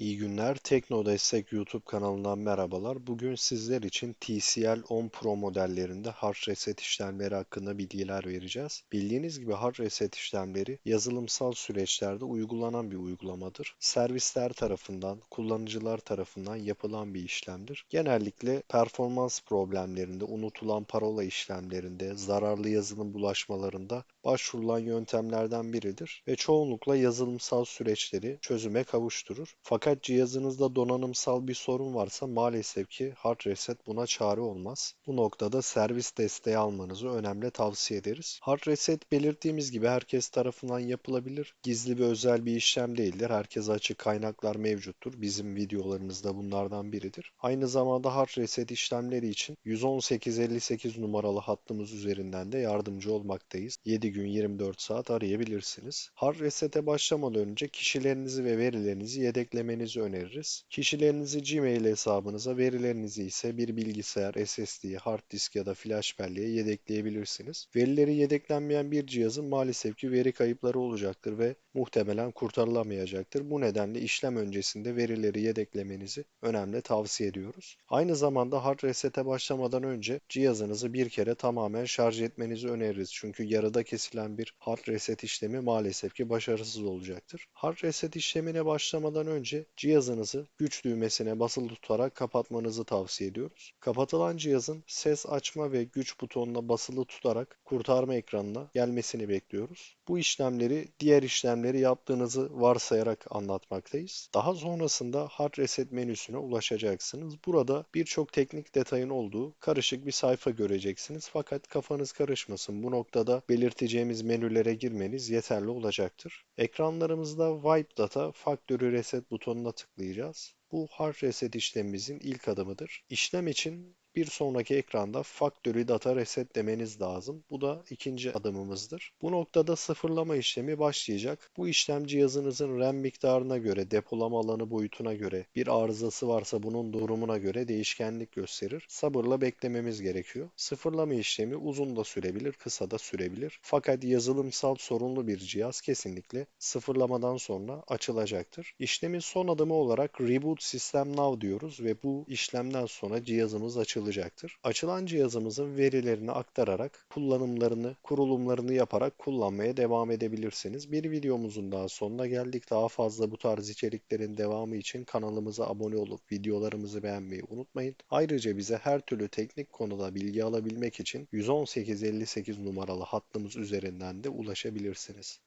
İyi günler. Tekno Destek YouTube kanalından merhabalar. Bugün sizler için TCL 10 Pro modellerinde hard reset işlemleri hakkında bilgiler vereceğiz. Bildiğiniz gibi hard reset işlemleri yazılımsal süreçlerde uygulanan bir uygulamadır. Servisler tarafından, kullanıcılar tarafından yapılan bir işlemdir. Genellikle performans problemlerinde, unutulan parola işlemlerinde, zararlı yazılım bulaşmalarında başvurulan yöntemlerden biridir ve çoğunlukla yazılımsal süreçleri çözüme kavuşturur. Fakat cihazınızda donanımsal bir sorun varsa maalesef ki hard reset buna çare olmaz. Bu noktada servis desteği almanızı önemli tavsiye ederiz. Hard reset belirttiğimiz gibi herkes tarafından yapılabilir. Gizli ve özel bir işlem değildir. Herkese açık kaynaklar mevcuttur. Bizim videolarımız da bunlardan biridir. Aynı zamanda hard reset işlemleri için 11858 numaralı hattımız üzerinden de yardımcı olmaktayız. 7 gün 24 saat arayabilirsiniz. Hard resete başlamadan önce kişilerinizi ve verilerinizi yedeklemenizi öneririz. Kişilerinizi Gmail hesabınıza, verilerinizi ise bir bilgisayar, SSD, hard disk ya da flash belleğe yedekleyebilirsiniz. Verileri yedeklenmeyen bir cihazın maalesef ki veri kayıpları olacaktır ve muhtemelen kurtarılamayacaktır. Bu nedenle işlem öncesinde verileri yedeklemenizi önemli tavsiye ediyoruz. Aynı zamanda hard resete başlamadan önce cihazınızı bir kere tamamen şarj etmenizi öneririz. Çünkü yarıda kesilen bir hard reset işlemi maalesef ki başarısız olacaktır. Hard reset işlemine başlamadan önce cihazınızı güç düğmesine basılı tutarak kapatmanızı tavsiye ediyoruz. Kapatılan cihazın ses açma ve güç butonuna basılı tutarak kurtarma ekranına gelmesini bekliyoruz. Bu işlemleri diğer işlemleri yaptığınızı varsayarak anlatmaktayız. Daha sonrasında hard reset menüsüne ulaşacaksınız. Burada birçok teknik detayın olduğu karışık bir sayfa göreceksiniz. Fakat kafanız karışmasın. Bu noktada belirteceğimiz menülere girmeniz yeterli olacaktır. Ekranlarımızda Wipe Data Factory Reset butonuna tıklayacağız. Bu hard reset işlemimizin ilk adımıdır. İşlem için bir sonraki ekranda Factory Data Reset demeniz lazım. Bu da ikinci adımımızdır. Bu noktada sıfırlama işlemi başlayacak. Bu işlem cihazınızın RAM miktarına göre, depolama alanı boyutuna göre, bir arızası varsa bunun durumuna göre değişkenlik gösterir. Sabırla beklememiz gerekiyor. Sıfırlama işlemi uzun da sürebilir, kısa da sürebilir. Fakat yazılımsal sorunlu bir cihaz kesinlikle sıfırlamadan sonra açılacaktır. İşlemin son adımı olarak Reboot System Now diyoruz ve bu işlemden sonra cihazımız açılır açılacaktır. Açılan cihazımızın verilerini aktararak kullanımlarını, kurulumlarını yaparak kullanmaya devam edebilirsiniz. Bir videomuzun daha sonuna geldik. Daha fazla bu tarz içeriklerin devamı için kanalımıza abone olup videolarımızı beğenmeyi unutmayın. Ayrıca bize her türlü teknik konuda bilgi alabilmek için 11858 numaralı hattımız üzerinden de ulaşabilirsiniz.